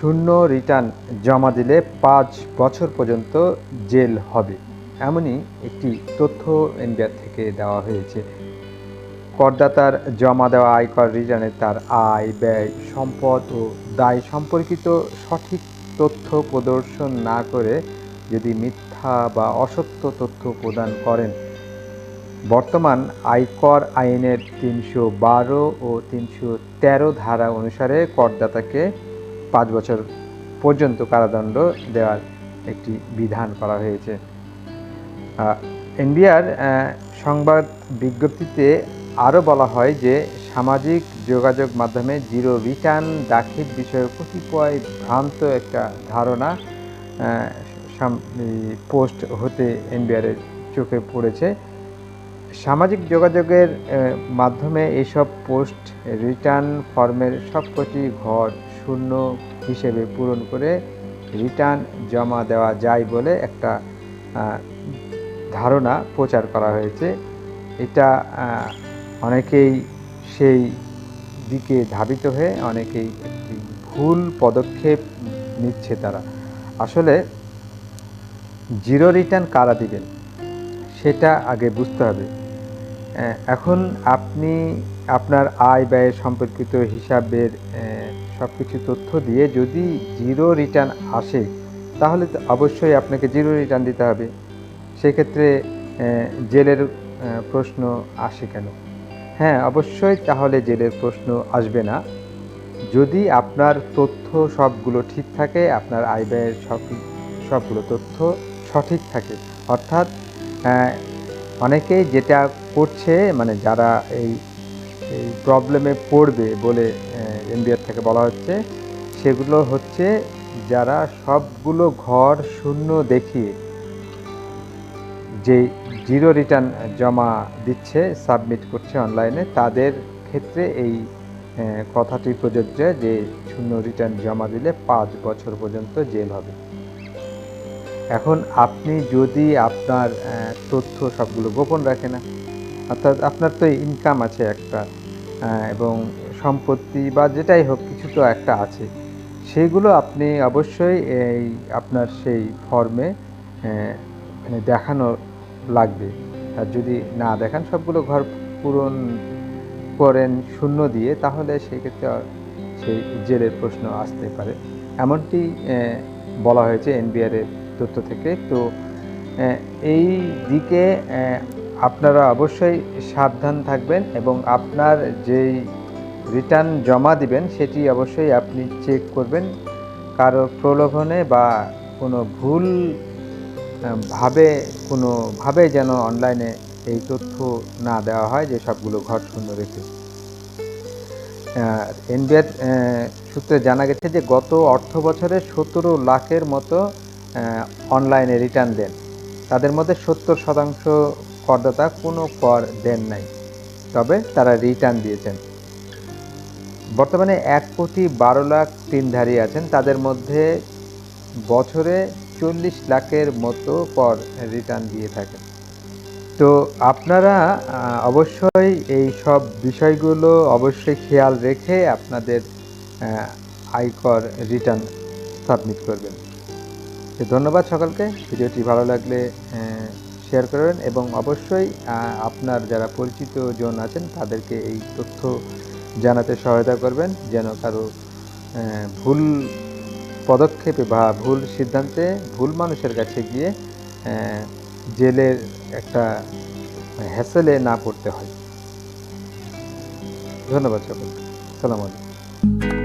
শূন্য রিটার্ন জমা দিলে পাঁচ বছর পর্যন্ত জেল হবে। এমনই একটি তথ্য এনবিআর থেকে দেওয়া হয়েছে। করদাতার জমা দেওয়া আয়কর রিটার্নে তার আয়, ব্যয়, সম্পদ ও দায় সম্পর্কিত সঠিক তথ্য প্রদর্শন না করে যদি মিথ্যা বা অসত্য তথ্য প্রদান করেন। বর্তমান আয়কর আইনের তিনশো বারো ও তিনশো তেরো ধারা অনুসারে করদাতাকে পাঁচ বছর পর্যন্ত কারাদণ্ড দেওয়ার একটি বিধান করা হয়েছে। এনবিআর সংবাদ বিজ্ঞপ্তিতে আরও বলা হয় যে, সামাজিক যোগাযোগ মাধ্যমে জিরো রিটার্ন দাখিল বিষয়ে কতিপয় ভ্রান্ত একটা ধারণা পোস্ট হতে এনবিআরের চোখে পড়েছে। সামাজিক যোগাযোগের মাধ্যমে এইসব পোস্ট রিটার্ন ফর্মের সবকটি ঘর শূন্য হিসেবে পূরণ করে রিটার্ন জমা দেওয়া যায় বলে একটা ধারণা প্রচার করা হয়েছে। এটা অনেকেই সেই দিকে ধাবিত হয়ে অনেকেই ভুল পদক্ষেপ নিচ্ছে তারা। আসলে জিরো রিটার্ন কারা দিবেন? সেটা আগে বুঝতে হবে। এখন আপনি আপনার আয় ব্যয় সম্পর্কিত হিসাবের সব কিছু তথ্য দিয়ে যদি জিরো রিটার্ন আসে, তাহলে তো অবশ্যই আপনাকে জিরো রিটার্ন দিতে হবে। সেক্ষেত্রে জেলের প্রশ্ন আসে কেন? হ্যাঁ অবশ্যই তাহলে জেলের প্রশ্ন আসবে না। যদি আপনার তথ্য সবগুলো ঠিক থাকে, আপনার আয় ব্যয়ের সব, সবগুলো তথ্য সঠিক থাকে, অর্থাৎ অনেকেই যেটা করছে মানে যারা এই এই প্রবলেমে পড়বে বলে এনবিআর থেকে বলা হচ্ছে, সেগুলো হচ্ছে যারা সবগুলো ঘর শূন্য দেখিয়ে যে জিরো রিটার্ন জমা দিচ্ছে, সাবমিট করছে অনলাইনে, তাদের ক্ষেত্রে এই কথাটি প্রযোজ্য যে শূন্য রিটার্ন জমা দিলে পাঁচ বছর পর্যন্ত জেল হবে। এখন আপনি যদি আপনার তথ্য সবগুলো গোপন রাখে না অর্থাৎ আপনার তো ইনকাম আছে একটা এবং সম্পত্তি বা যেটাই হোক, কিছু তো একটা আছে। সেগুলো আপনি অবশ্যই এই আপনার সেই ফর্মে মানে দেখানো লাগবে। আর যদি না দেখান, সবগুলো ঘর পূরণ করেন শূন্য দিয়ে, তাহলে সেক্ষেত্রে সেই জেলের প্রশ্ন আসতে পারে। এমনটি বলা হয়েছে এনবিআর এর তথ্য থেকে। তো এই দিকে আপনারা অবশ্যই সাবধান থাকবেন এবং আপনার যেই রিটার্ন জমা দিবেন, সেটি অবশ্যই আপনি চেক করবেন। কারও প্রলোভনে বা কোনো ভুল ভাবে, কোনো ভাবে যেন অনলাইনে এই তথ্য না দেওয়া হয় যে সবগুলো ঘর শূন্য রেখে এনবিআর সূত্রে জানা গেছে যে গত অর্থ বছরে সতেরো লাখের মতো অনলাইনে রিটার্ন দেন। তাদের মধ্যে সত্তর শতাংশ করদাতা কোনো কর দেন নাই। তবে তারা রিটার্ন দিয়েছেন। বর্তমানে এক কোটি বারো লাখ তিনধারী আছেন। তাদের মধ্যে বছরে চল্লিশ লাখের মতো কর রিটার্ন দিয়ে থাকেন। তো আপনারা অবশ্যই এই সব বিষয়গুলো অবশ্যই খেয়াল রেখে আপনাদের আয়কর রিটার্ন সাবমিট করবেন। ধন্যবাদ সকলকে। ভিডিওটি ভালো লাগলে শেয়ার করবেন এবং অবশ্যই আপনার যারা পরিচিত জন আছেন, তাদেরকে এই তথ্য জানাতে সহায়তা করবেন, যেন কারও ভুল পদক্ষেপে বা ভুল সিদ্ধান্তে ভুল মানুষের কাছে গিয়ে জেলের একটা হ্যাসেলে না পড়তে হয়। ধন্যবাদ সকলকে। সালাম আলাইকুম।